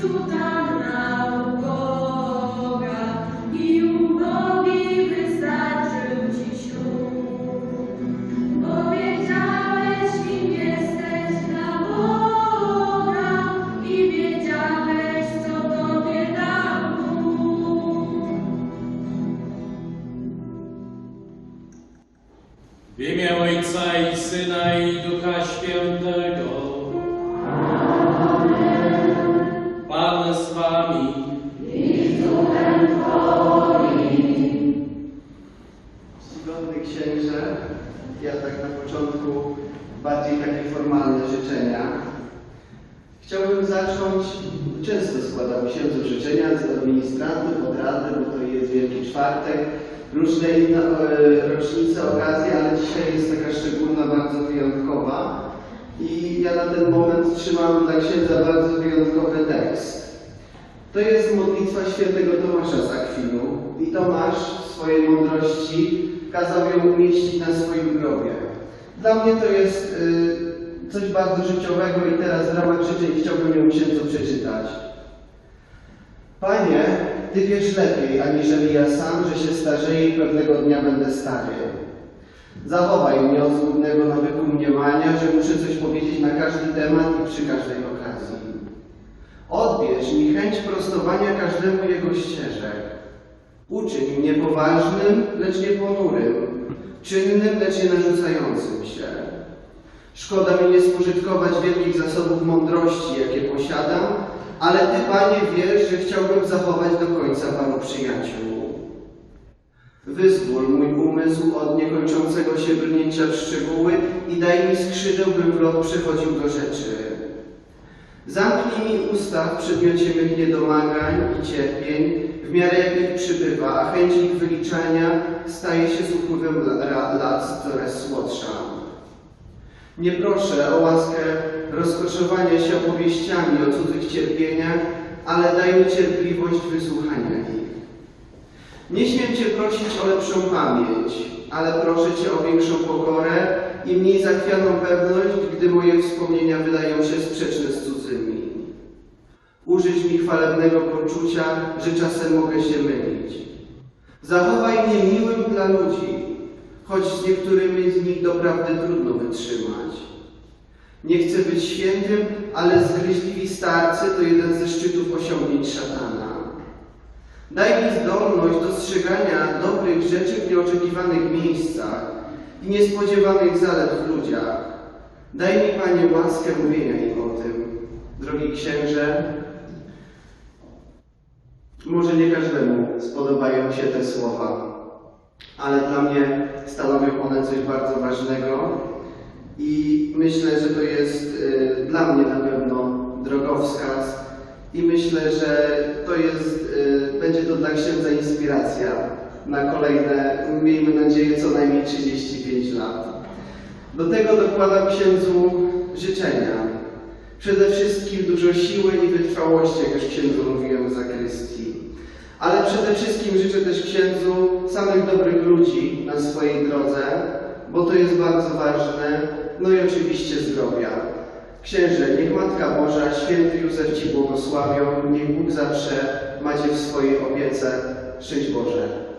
Jesu da. Chciałbym zacząć, często składam księdzu życzenia z administrantów, od rady, bo to jest Wielki Czwartek, różne inne rocznice, okazje, ale dzisiaj jest taka szczególna, bardzo wyjątkowa. I ja na ten moment trzymam dla księdza bardzo wyjątkowy tekst. To jest modlitwa świętego Tomasza z Akwinu i Tomasz w swojej mądrości kazał ją umieścić na swoim grobie. Dla mnie to jest y, coś bardzo życiowego i teraz w ramach życzeń chciałbym ją księdzu przeczytać. Panie, Ty wiesz lepiej, aniżeli ja sam, że się starzeję i pewnego dnia będę stary. Zachowaj mnie od zgubnego nawyku mniemania, że muszę coś powiedzieć na każdy temat i przy każdej okazji. Odbierz mi chęć prostowania każdemu jego ścieżek. Uczyń mnie poważnym, lecz nie ponurym, czynnym, lecz nie narzucającym się. Szkoda mi nie spożytkować wielkich zasobów mądrości, jakie posiadam, ale Ty, Panie, wiesz, że chciałbym zachować do końca paru przyjaciół. Wyzwól mój umysł od niekończącego się brnięcia w szczegóły i daj mi skrzydeł, bym w lot przechodził do rzeczy. Zamknij mi usta w przedmiocie mych niedomagań i cierpień, w miarę jak ich przybywa, a chęć ich wyliczania staje się z upływem la- lat coraz słodsza. Nie proszę o łaskę rozkoszowania się opowieściami o cudzych cierpieniach, ale daj mi cierpliwość wysłuchania ich. Nie śmiem Cię prosić o lepszą pamięć, ale proszę Cię o większą pokorę i mniej zachwianą pewność, gdy moje wspomnienia wydają się sprzeczne z cudzymi. Użyć mi chwalebnego poczucia, że czasem mogę się mylić. Zachowaj mnie miłym dla ludzi, choć z niektórymi z nich doprawdy trudno wytrzymać. Nie chcę być świętym, ale zgryźliwi starcy to jeden ze szczytów osiągnięć szatana. Daj mi zdolność dostrzegania dobrych rzeczy w nieoczekiwanych miejscach i niespodziewanych zalet w ludziach. Daj mi, Panie, łaskę mówienia im o tym. Drogi księże, może nie każdemu spodobają się te słowa, ale dla mnie stanowią one coś bardzo ważnego i myślę, że to jest y, dla mnie na pewno drogowskaz i myślę, że to jest, y, będzie to dla księdza inspiracja na kolejne, miejmy nadzieję, co najmniej 35 lat. Do tego dokładam księdzu życzenia. Przede wszystkim dużo siły i wytrwałości, jak już księdzu mówiłem w zakrystii. Ale przede wszystkim życzę też księdzu samych dobrych ludzi na swojej drodze, bo to jest bardzo ważne. No i oczywiście zdrowia. Księże, niech Matka Boża, święty Józef Ci błogosławią, niech Bóg zawsze macie w swojej opiece. Szczęść Boże.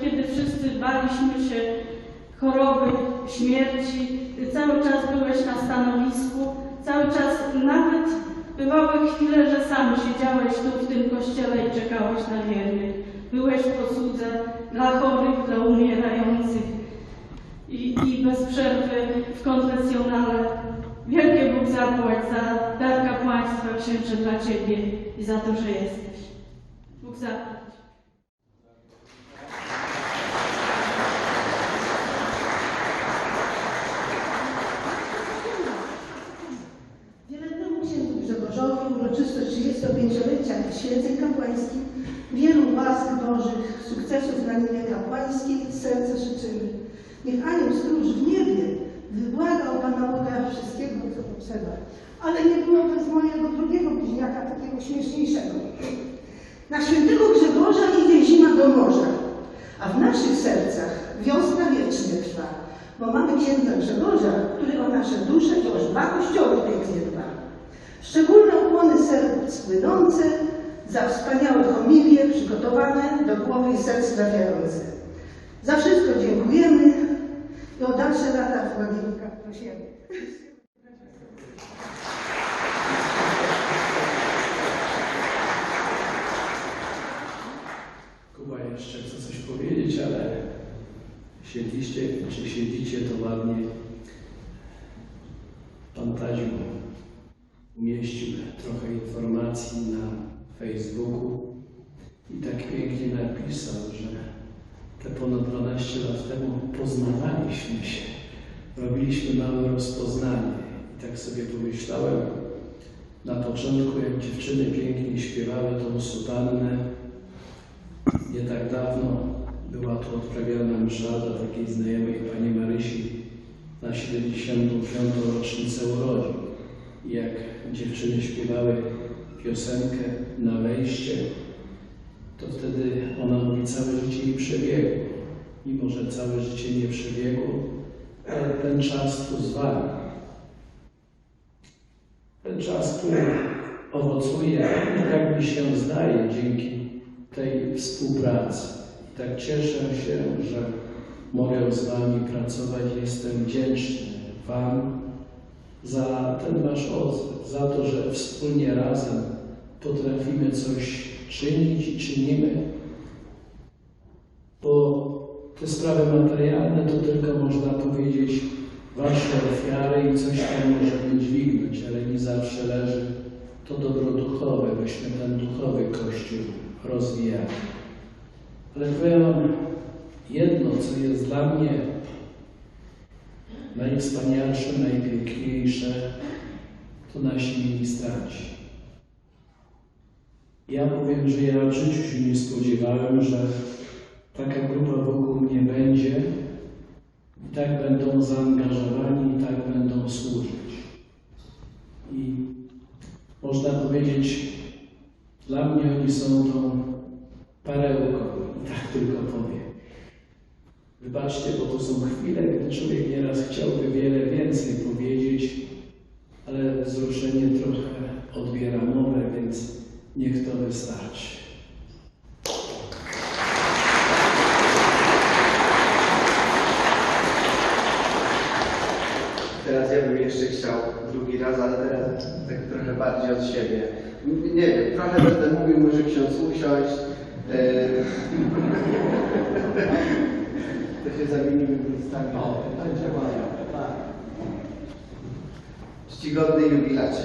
Kiedy wszyscy baliśmy się choroby, śmierci, ty cały czas byłeś na stanowisku, cały czas nawet bywały chwile, że sam siedziałeś tu w tym kościele i czekałeś na wiernych. Byłeś w posłudze dla chorych, dla umierających i, i bez przerwy w konfesjonale. Wielkie Bóg zapłać za dar kapłaństwa księże dla Ciebie i za to, że jesteś. Bóg zapłać. Wiele temu księdzu Grzegorzowi uroczystość 35-lecia święceń kapłańskich, wielu łask Bożych, sukcesów na niebie kapłańskiej z serca życzymy. Niech Anioł Stróż w niebie wybłaga u Pana Boga wszystkiego, co potrzeba. Ale nie było bez mojego drugiego bliźniaka, takiego śmieszniejszego. Na świętego Grzegorza idzie zima do morza, a w naszych sercach wiosna wiecznie trwa, bo mamy księdza Grzegorza, który o nasze dusze i o dwa kościoły pięknie dba. Szczególne ukłony serc płynące za wspaniałe homilie przygotowane do głowy i serc trafiające. Za wszystko dziękujemy i o dalsze lata Władimira prosimy. Kuba jeszcze chce coś powiedzieć, ale siedliście, czy siedzicie, to ładnie Pan Taziu umieścił trochę informacji na Facebooku i tak pięknie napisał, że te ponad 12 lat temu poznawaliśmy się, robiliśmy małe rozpoznanie. I tak sobie pomyślałem, na początku, jak dziewczyny pięknie śpiewały tą sutannę, nie tak dawno była tu odprawiana msza takiej znajomej pani Marysi na 75. rocznicę urodzin. I jak dziewczyny śpiewały piosenkę na wejście, to wtedy ona mówi, całe życie jej przebiegło. Mimo, że całe życie nie przebiegło, ale ten czas tu z wami. Ten czas, który owocuje, jak mi się zdaje, dzięki tej współpracy. Tak cieszę się, że mogę z Wami pracować. Jestem wdzięczny Wam za ten Wasz odzew, za to, że wspólnie razem potrafimy coś czynić i czynimy, bo te sprawy materialne to tylko można powiedzieć Wasze ofiary i coś tam możemy dźwignąć, ale nie zawsze leży to dobro duchowe, byśmy ten duchowy Kościół rozwijali. Ale powiem jedno, co jest dla mnie najwspanialsze, najpiękniejsze, to nasi ministranci. Ja powiem, że ja w życiu się nie spodziewałem, że taka grupa wokół mnie będzie i tak będą zaangażowani, i tak będą służyć. I można powiedzieć, dla mnie oni są tą perełką, i tak tylko powiem. Wybaczcie, bo to są chwile, gdy człowiek nieraz chciałby wiele więcej powiedzieć, ale wzruszenie trochę odbiera mowę, więc niech to wystarczy. Teraz ja bym jeszcze chciał drugi raz, ale teraz tak trochę bardziej od siebie. Nie wiem, trochę będę mówił, może ksiądz usiąść. E, To się zamienimy ustami. O, Czcigodny jubilacie.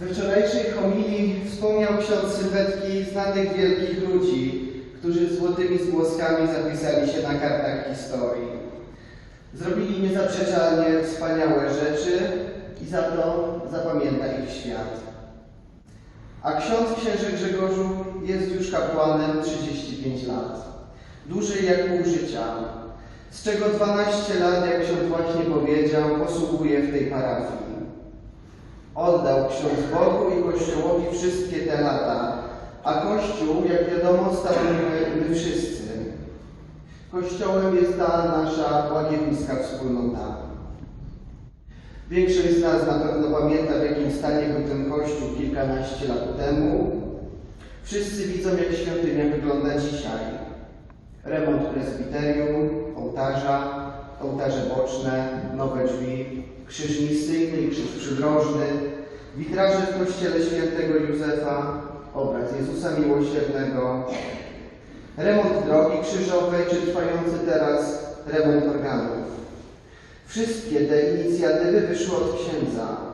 We wczorajszej homilii wspomniał ksiądz Sylwetki znanych wielkich ludzi, którzy złotymi zgłoskami zapisali się na kartach historii. Zrobili niezaprzeczalnie wspaniałe rzeczy i za to zapamięta ich świat. A ksiądz księże Grzegorzu jest już kapłanem 35 lat. Dłużej jak pół życia, z czego 12 lat, jak ksiądz właśnie powiedział, posługuje w tej parafii. Oddał ksiądz Bogu i Kościołowi wszystkie te lata, A Kościół, jak wiadomo, stanowimy my wszyscy. Kościołem jest ta nasza łagiewnicka wspólnota. Większość z nas na pewno pamięta, w jakim stanie był ten kościół kilkanaście lat temu. Wszyscy widzą, jak świątynia wygląda dzisiaj. Remont prezbiterium, ołtarza, ołtarze boczne, nowe drzwi, krzyż misyjny i krzyż przydrożny, witraże w kościele świętego Józefa, obraz Jezusa Miłosiernego, remont drogi krzyżowej, czy trwający teraz remont organów. Wszystkie te inicjatywy wyszły od księdza.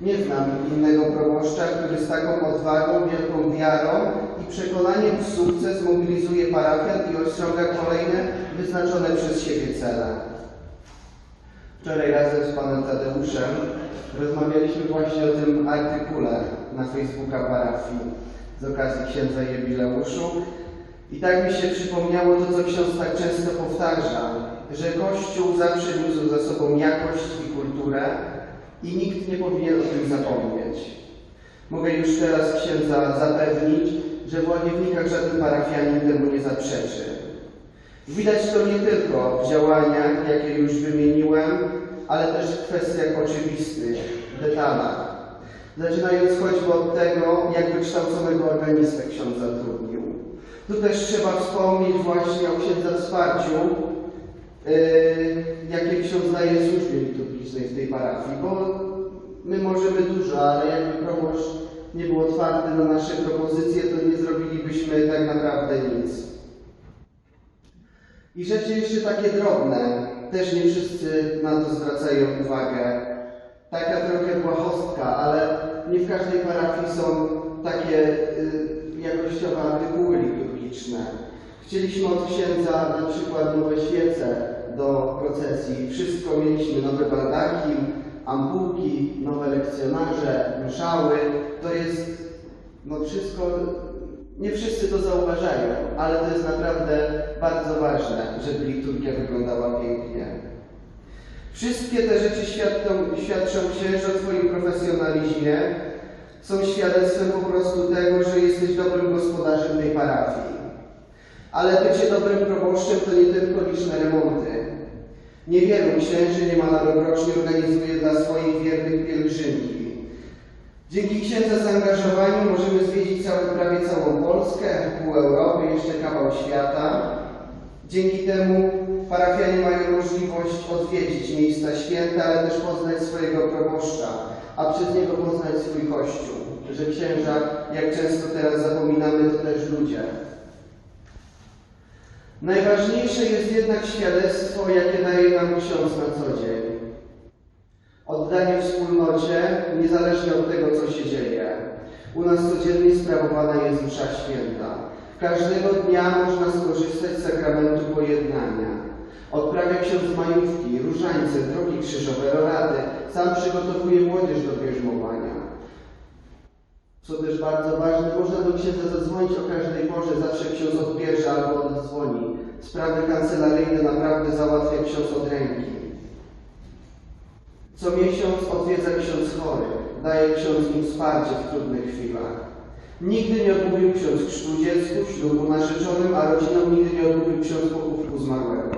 Nie znam innego proboszcza, który z taką odwagą, wielką wiarą i przekonaniem w sukces mobilizuje parafian i osiąga kolejne wyznaczone przez siebie cele. Wczoraj razem z panem Tadeuszem rozmawialiśmy właśnie o tym artykule na Facebooka parafii z okazji księdza jubileuszu i tak mi się przypomniało to, co ksiądz tak często powtarza, że Kościół zawsze niósł za sobą jakość i kulturę i nikt nie powinien o tym zapomnieć. Mogę już teraz księdza zapewnić, że w Łagiewnikach żaden parafianin temu nie zaprzeczy. Widać to nie tylko w działaniach, jakie już wymieniłem, ale też w kwestiach oczywistych, detalach. Zaczynając choćby od tego, jak wykształconego organistę ksiądz zatrudnił. Tu też trzeba wspomnieć właśnie o księdza wsparciu, yy, jakie ksiądz daje służbie liturgicznej w tej parafii, bo my możemy dużo, ale jakby proboszcz nie był otwarty na nasze propozycje, to nie zrobilibyśmy tak naprawdę nic. I rzeczy jeszcze takie drobne, też nie wszyscy na to zwracają uwagę. Taka trochę błahostka, ale nie w każdej parafii są takie y, jakościowe artykuły liturgiczne. Chcieliśmy od księdza na przykład nowe świece do procesji. Wszystko mieliśmy, nowe baldaki, ampułki, nowe lekcjonarze, myszały. To jest no wszystko, nie wszyscy to zauważają, ale to jest naprawdę bardzo ważne, żeby liturgia wyglądała pięknie. Wszystkie te rzeczy świadczą, świadczą o Twoim profesjonalizmie, są świadectwem po prostu tego, że jesteś dobrym gospodarzem tej parafii. Ale bycie dobrym proboszczem to nie tylko liczne remonty. Niewielu księży niemal rokrocznie organizuje dla swoich wiernych pielgrzymki. Dzięki księdza zaangażowaniu możemy zwiedzić całą, prawie całą Polskę, pół Europy, jeszcze kawał świata. Dzięki temu parafianie mają możliwość odwiedzić miejsca święte, ale też poznać swojego proboszcza, a przez niego poznać swój Kościół. Że księża, jak często teraz zapominamy, to też ludzie. Najważniejsze jest jednak świadectwo, jakie daje nam ksiądz na co dzień. Oddanie wspólnocie, niezależnie od tego, co się dzieje. U nas codziennie sprawowana jest msza święta. Każdego dnia można skorzystać z sakramentu pojednania. Odprawia ksiądz majówki, różańce, drogi krzyżowe, rorady. Sam przygotowuje młodzież do bierzmowania. Co też bardzo ważne, można do księdza zadzwonić o każdej porze, zawsze ksiądz odbierze albo oddzwoni. Sprawy kancelaryjne naprawdę załatwia ksiądz od ręki. Co miesiąc odwiedza ksiądz chory, daje ksiądz im wsparcie w trudnych chwilach. Nigdy nie odmówił ksiądz chrztu dziecku, ślubu narzeczonym, a rodzinom nigdy nie odmówił ksiądz pochówku zmarłego.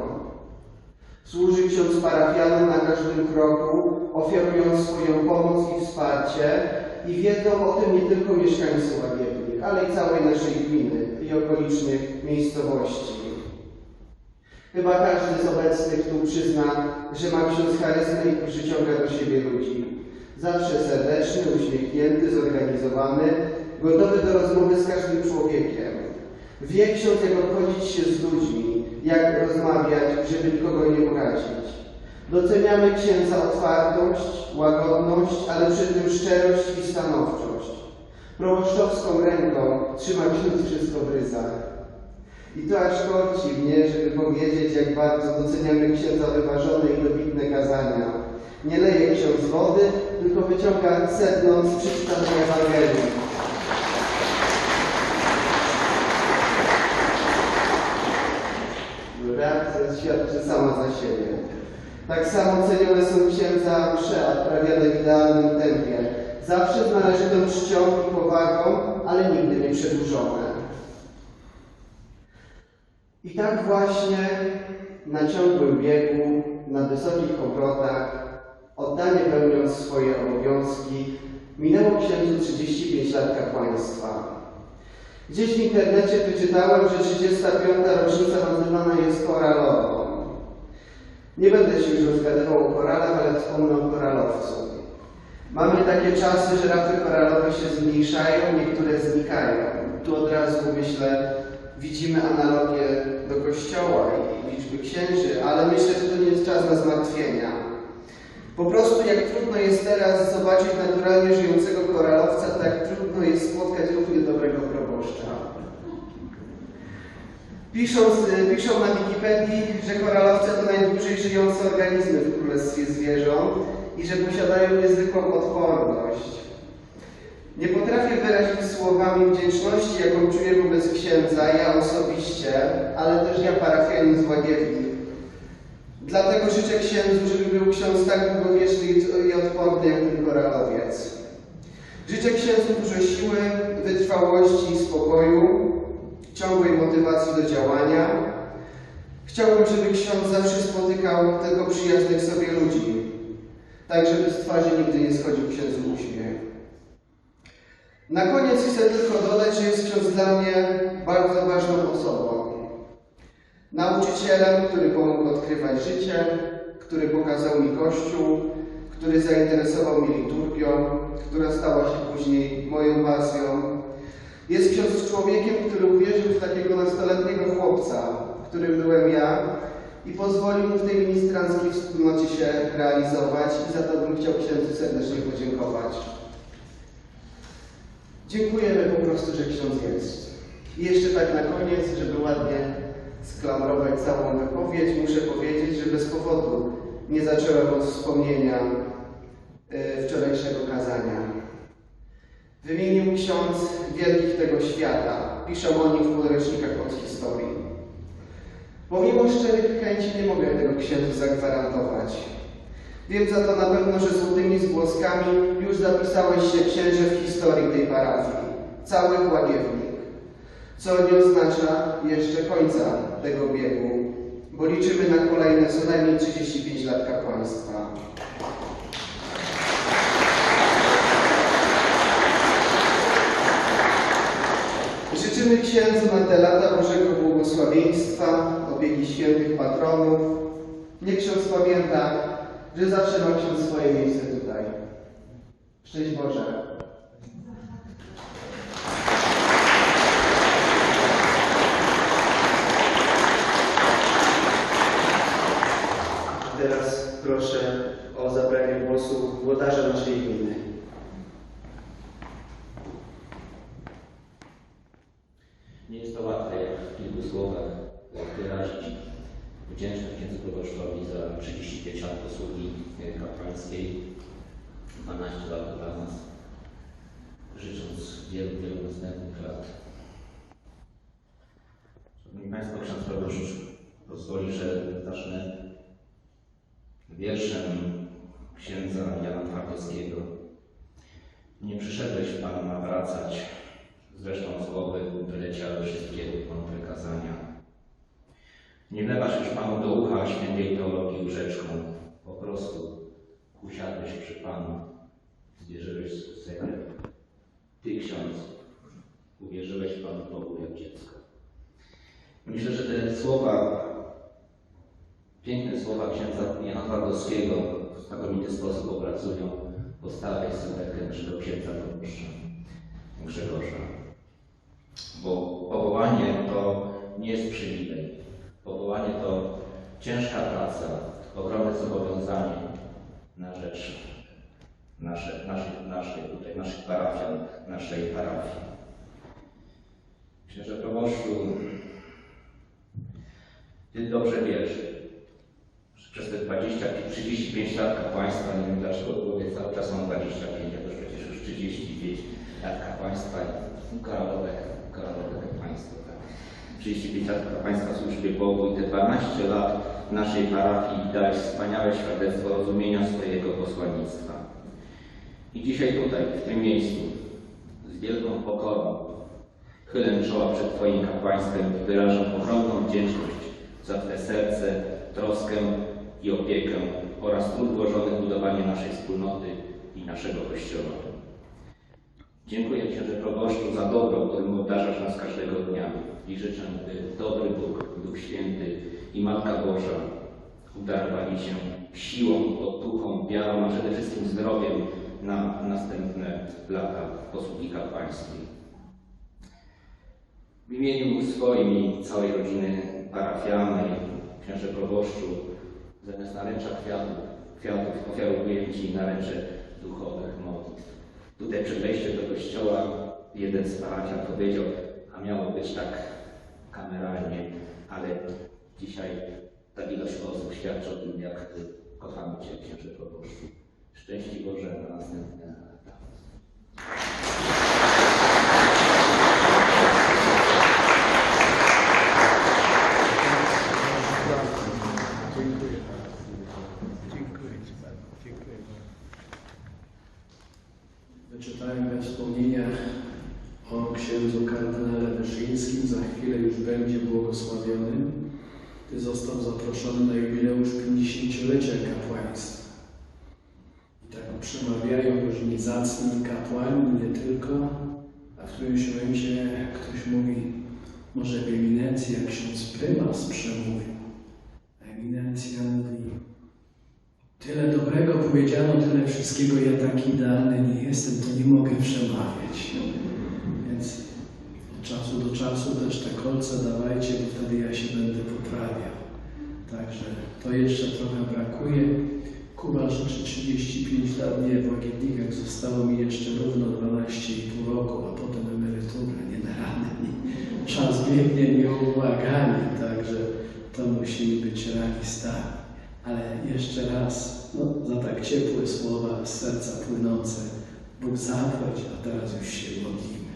Służy ksiądz parafianom na każdym kroku, ofiarując swoją pomoc i wsparcie i wiedzą o tym nie tylko mieszkańcy Łagiewnik, ale i całej naszej gminy i okolicznych miejscowości. Chyba każdy z obecnych tu przyzna, że ma ksiądz charyzmę i przyciąga do siebie ludzi. Zawsze serdeczny, uśmiechnięty, zorganizowany, gotowy do rozmowy z każdym człowiekiem. Wie ksiądz, jak obchodzić się z ludźmi, jak rozmawiać, żeby nikogo nie urazić. Doceniamy księdza otwartość, łagodność, ale przy tym szczerość i stanowczość. Proboszczowską ręką trzyma ksiądz wszystko w ryzach. I to aż korci mnie, żeby powiedzieć, jak bardzo doceniamy księdza wyważone i dobitne kazania. Nie leje ksiądz wody, tylko wyciąga sedno z przeczytanej Ewangelii. Reakcja świadczy sama za siebie. Tak samo cenione są księdza msze odprawiane w idealnym tempie. Zawsze z należytą czcią i powagą, ale nigdy nie przedłużone. I tak właśnie na ciągłym biegu, na wysokich obrotach, oddanie pełniąc swoje obowiązki, minęło księdzu 35 lat kapłaństwa. Gdzieś w internecie wyczytałem, że 35. rocznica nazywana jest koralową. Nie będę się już rozgadywał o koralach, ale wspomnę o koralowcu. Mamy takie czasy, że rafy koralowe się zmniejszają, niektóre znikają. Tu od razu myślę, widzimy analogię do kościoła i liczby księży, ale myślę, że to nie jest czas na zmartwienia. Po prostu jak trudno jest teraz zobaczyć naturalnie żyjącego koralowca, tak trudno jest spotkać równie dobrego proboszcza. Piszą, z- piszą na Wikipedii, że koralowce to najdłużej żyjące organizmy w królestwie zwierząt i że posiadają niezwykłą odporność. Nie potrafię wyrazić słowami wdzięczności, jaką czuję wobec księdza, ja osobiście, ale też ja parafianin z Łagiewni. Dlatego życzę księdzu, żeby był ksiądz tak długowieczny i odporny jak ten koralowiec. Życzę księdzu dużo siły, wytrwałości i spokoju, ciągłej motywacji do działania. Chciałbym, żeby ksiądz zawsze spotykał tego przyjaznych sobie ludzi, tak żeby z twarzy nigdy nie schodził księdzu uśmiech. Na koniec chcę tylko dodać, że jest ksiądz dla mnie bardzo ważną osobą. Nauczycielem, który pomógł odkrywać życie, który pokazał mi Kościół, który zainteresował mnie liturgią, która stała się później moją pasją. Jest ksiądz człowiekiem, który uwierzył w takiego nastoletniego chłopca, którym byłem ja i pozwolił mu w tej ministranckiej wspólnocie się realizować i za to bym chciał księdzu serdecznie podziękować. Dziękujemy po prostu, że ksiądz jest. I jeszcze tak na koniec, żeby ładnie sklamrować całą wypowiedź, muszę powiedzieć, że bez powodu nie zacząłem od wspomnienia e, wczorajszego kazania. Wymienił ksiądz wielkich tego świata. Piszą o nim w podręcznikach od historii. Pomimo szczerych chęci nie mogę tego księdzu zagwarantować. Wiem za to na pewno, że złotymi zgłoskami już zapisałeś się księże w historii tej parafii. Cały łagiewnik. Co nie oznacza jeszcze końca tego biegu, bo liczymy na kolejne co najmniej 35 lat kapłaństwa. Życzymy księdzu na te lata Bożego błogosławieństwa, opieki świętych patronów. Niech ksiądz pamięta, że zawsze ma ksiądz swoje miejsce tutaj. Szczęść Boże. Teraz proszę o zabranie głosu włodarza naszej gminy. Nie jest to łatwe, jak w kilku słowach wyrazić wdzięczność księdzu proboszczowi za 35 lat posługi e, kapłańskiej, 12 lat dla nas, życząc wielu, wielu następnych lat. Szanowni Państwo, ksiądz proboszcz pozwoli, że zacznę wierszem księdza Jana Twardowskiego. Nie przyszedłeś Pan ma wracać, zresztą słowy wyleciały wszystkie mądre kazania. Nie wlewasz już Panu do ucha świętej teologii łóżeczką, po prostu usiadłeś przy Panu, zwierzyłeś sekret. Ty, ksiądz, uwierzyłeś Panu Bogu jak dziecko. Myślę, że te słowa, piękne słowa księdza Jana Twardowskiego w znakomity sposób obrazują postawę i sylwetkę naszego księdza proboszcza. Grzegorza. Bo powołanie to nie jest przywilej. Powołanie to ciężka praca, ogromne zobowiązanie na rzecz nasze, naszych, naszych, tutaj, naszych parafian, naszej parafii. Myślę, że proboszczu, Ty dobrze wiesz, przez te 20, 35 lat kapłaństwa, nie wiem dlaczego głowie cały czas mam 25, ja też przecież już 35 lat kapłaństwa i koralowe, koralowe kapłaństwo. Tak. 35 lat kapłaństwa służbie Bogu i te 12 lat w naszej parafii dałeś wspaniałe świadectwo rozumienia swojego posłannictwa. I dzisiaj tutaj, w tym miejscu, wielką pokorą chylę czoła przed Twoim kapłaństwem i wyrażam ogromną wdzięczność za Twe serce, troskę i opiekę oraz trud włożony w budowanie naszej wspólnoty i naszego Kościoła. Dziękuję Księże Proboszczu za dobro, którym obdarzasz nas każdego dnia i życzę, by dobry Bóg, Duch Święty i Matka Boża udarowali się siłą, otuchą, wiarą, a przede wszystkim zdrowiem na następne lata posługi kapłańskiej. W imieniu swoim i całej rodziny parafialnej, księże proboszczu, zamiast naręcza kwiatów, kwiatów ofiarowuję Ci naręcze duchowych modlitw. Tutaj przy wejściu do kościoła jeden z parafian powiedział, a miało być tak kameralnie, ale dzisiaj ta ilość osób świadczy o tym, jak kochamy Cię, księże proboszczu. Szczęść Boże na następne lata. Dziękuję bardzo. Dziękuję Ci bardzo. Dziękuję bardzo. Wyczytałem we wspomnieniach o księdzu kardynale Wyszyńskim. Za chwilę już będzie błogosławiony. Ty został zaproszony na jubileusz 50-lecia kapłaństwa. I tak przemawiają różni zacni kapłani, nie tylko, a w którymś momencie ktoś mówi, może w eminencji, jak ksiądz prymas przemówił. Eminencja mówi, tyle dobrego powiedziano, tyle wszystkiego, ja tak idealny nie jestem, to nie mogę przemawiać. Więc od czasu do czasu też te kolce dawajcie, bo wtedy ja się będę poprawiał. Także to jeszcze trochę brakuje. Kuba życzy 35 lat, nie, w Łagietnikach zostało mi jeszcze równo 12,5 roku, a potem emerytura, nie da rady. Czas biegnie nieubłaganie, także to musimy być rani stali. Ale jeszcze raz, no, za tak ciepłe słowa z serca płynące, Bóg zapłać, a teraz już się modlimy.